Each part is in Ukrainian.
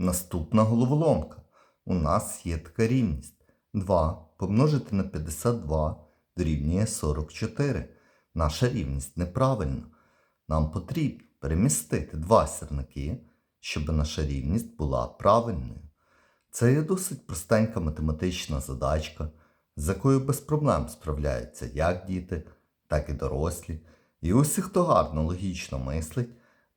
Наступна головоломка. У нас є така рівність. 2 помножити на 52 дорівнює 44. Наша рівність неправильна. Нам потрібно перемістити два сірники, щоб наша рівність була правильною. Це є досить простенька математична задачка, з якою без проблем справляються як діти, так і дорослі. І усі, хто гарно логічно мислить,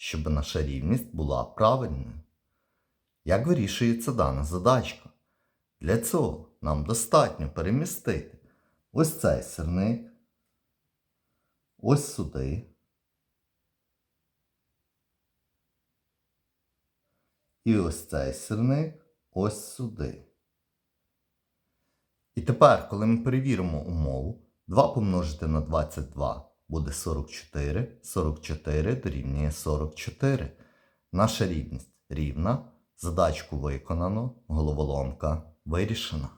щоб наша рівність була правильною. Як вирішується дана задачка? Для цього нам достатньо перемістити ось цей сірник, ось сюди. І ось цей сірник ось сюди. І тепер, коли ми перевіримо умову, 2 помножити на 22 буде 44, 44 дорівнює 44. Наша рівність рівна, задачку виконано, головоломка вирішена.